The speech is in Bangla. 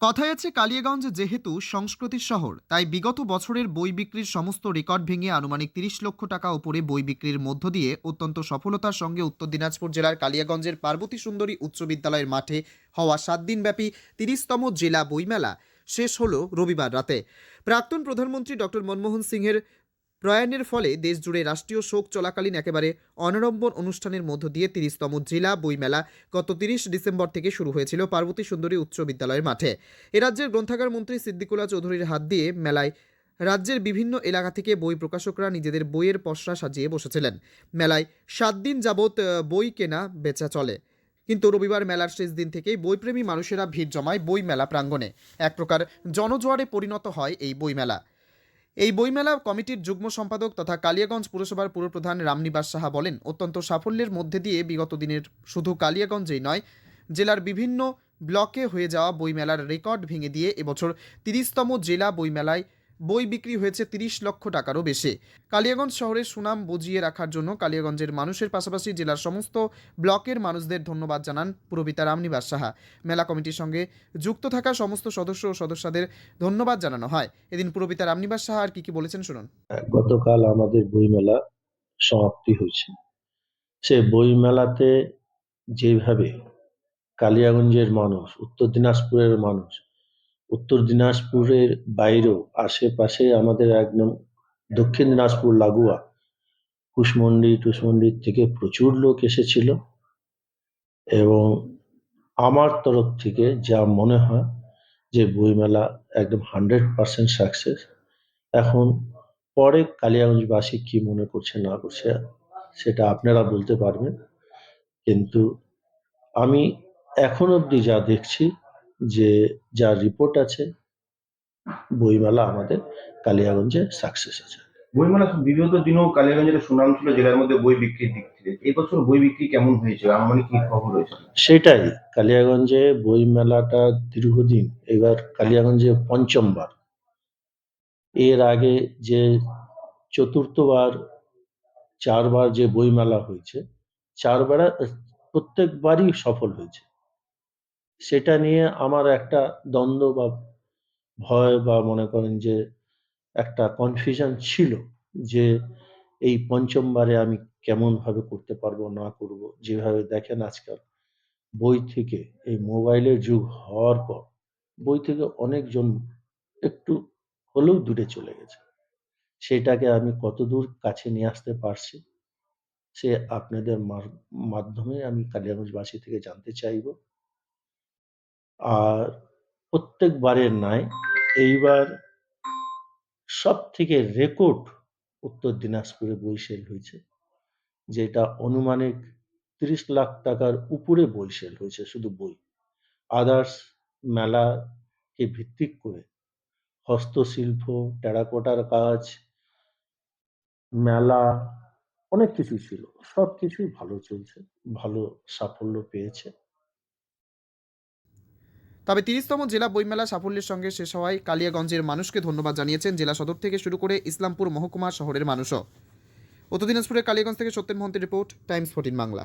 কথায় আছে, কালিয়াগঞ্জ যেহেতু সংস্কৃতির শহর, তাই বিগত বছরের বই বিক্রির সমস্ত রেকর্ড ভেঙে আনুমানিক তিরিশ লক্ষ টাকা ওপরে বই বিক্রির মধ্য দিয়ে অত্যন্ত সফলতার সঙ্গে উত্তর দিনাজপুর জেলার কালিয়াগঞ্জের পার্বতী সুন্দরী উচ্চ বিদ্যালয়ের মাঠে হওয়া সাত দিনব্যাপী তিরিশতম জেলা বইমেলা শেষ হলো রবিবার রাতে। প্রাক্তন প্রধানমন্ত্রী ডক্টর মনমোহন সিংহের প্রয়াণের ফলে দেশজুড়ে রাষ্ট্রীয় শোক চলাকালীন একেবারে অনাড়ম্বর অনুষ্ঠানের মধ্য দিয়ে তিরিশতম জেলা বইমেলা গত তিরিশ ডিসেম্বর থেকে শুরু হয়েছিল পার্বতী সুন্দরী উচ্চ বিদ্যালয়ের মাঠে। এ রাজ্যের গ্রন্থাগার মন্ত্রী সিদ্দিকুল্লাহ চৌধুরীর হাত দিয়ে মেলায় রাজ্যের বিভিন্ন এলাকা থেকে বই প্রকাশকরা নিজেদের বইয়ের পসরা সাজিয়ে বসেছিলেন। মেলায় সাত দিন যাবৎ বই কেনা বেচা চলে। কিন্তু রবিবার মেলার শেষ দিন থেকেই বইপ্রেমী মানুষেরা ভিড় জমায় বই মেলা প্রাঙ্গণে। এক প্রকার জনজোয়ারে পরিণত হয় এই বইমেলা। এই বইমেলা কমিটির যুগ্ম সম্পাদক তথা কালিয়াগঞ্জ পুরসভার পুরপ্রধান রামনিবাস সাহা বলেন, অত্যন্ত সাফল্যের মধ্যে দিয়ে বিগত দিনের শুধু কালিয়াগঞ্জেই নয়, জেলার বিভিন্ন ব্লকে হয়ে যাওয়া বইমেলার রেকর্ড ভেঙে দিয়ে এবছর তিরিশতম জেলা বইমেলায় বই বিক্রি হয়েছে তিরিশ লক্ষ টাকারও বেশি। কালিয়াগঞ্জ শহরের সুনাম বজিয়ে রাখার জন্য কালিয়াগঞ্জের মানুষের পাশাপাশি জেলার সমস্ত ব্লকের মানুষদের ধন্যবাদ জানান পুরবিতা রামনিবাস সাহা। মেলা কমিটির সঙ্গে যুক্ত থাকা সমস্ত সদস্য ও সদস্যদের ধন্যবাদ জানানো হয়। এদিন পুরবিতা রামনিবাস সাহা আর কি কি বলেছেন শুনুন। গতকাল আমাদের বইমেলা সমাপ্তি হয়েছে। সে বইমেলাতে যেভাবে কালিয়াগঞ্জের মানুষ, উত্তর দিনাজপুরের মানুষ উত্তর দিনাজপুরের বাইরেও আশেপাশে আমাদের একদম দক্ষিণ দিনাজপুর লাগোয়া কুশমন্ডি টুসমন্ডি থেকে প্রচুর লোক এসেছিল এবং আমার তরফ থেকে যা মনে হয় যে বইমেলা একদম হান্ড্রেড পার্সেন্ট সাকসেস। এখন পরে কালিয়াগঞ্জবাসী কি মনে করছে, না করছে, সেটা আপনারা বলতে পারবেন। কিন্তু আমি এখন অবধি যা দেখছি যে যা রিপোর্ট আছে বইমেলা আমাদের কালিয়াগঞ্জে সাকসেস আছে। বইমেলা বিগত দিনেও কালিয়াগঞ্জের সুনাম ছিল জেলার মধ্যে বই বিক্রির দিক থেকে এই বছর বই বিক্রি কেমন হয়েছে? আমার কি খবর রয়েছে? সেটাই কালিয়াগঞ্জে বইমেলাটা দীর্ঘদিন এবার কালিয়াগঞ্জে পঞ্চমবার। এর আগে যে চতুর্থবার চারবার যে বইমেলা হয়েছে চারবার প্রত্যেকবারই সফল হয়েছে। সেটা নিয়ে আমার একটা দ্বন্দ্ব বা ভয় বা মনে করেন যে একটা কনফিউশন ছিল যে এই পঞ্চমবারে আমি কেমন ভাবে করতে পারব, না করব? যেভাবে দেখেন আজকাল বই থেকে এই মোবাইলের যুগ হওয়ার পর বই থেকে অনেকজন একটু হলেও দূরে চলে গেছে। সেটাকে আমি কতদূর কাছে নিয়ে আসতে পারছি, সে আপনাদের মাধ্যমে আমি কালিয়াগঞ্জবাসী থেকে জানতে চাইব। আর প্রত্যেকবারের নাই এইবার সব থেকে রেকর্ড উত্তর দিনাজপুরে বই সেল হয়েছে, যেটা অনুমানিক তিরিশ লাখ টাকার উপরে বই সেল হয়েছে শুধু বই। আদার্স মেলাকে ভিত্তিক করে হস্তশিল্প, টেরাকোটার কাজ, মেলা, অনেক কিছু ছিল। সব কিছুই ভালো চলছে, ভালো সাফল্য পেয়েছে। তবে তিরিশতম জেলা বইমেলা সাফল্যের সঙ্গে শেষ হওয়ায় কালিয়াগঞ্জের মানুষকে ধন্যবাদ জানিয়েছেন জেলা সদর থেকে শুরু করে ইসলামপুর মহকুমা শহরের মানুষও। উত্তর দিনাজপুরের কালিয়াগঞ্জ থেকে সত্যেন মহন্তের রিপোর্ট, টাইমস ফোর্টিন বাংলা।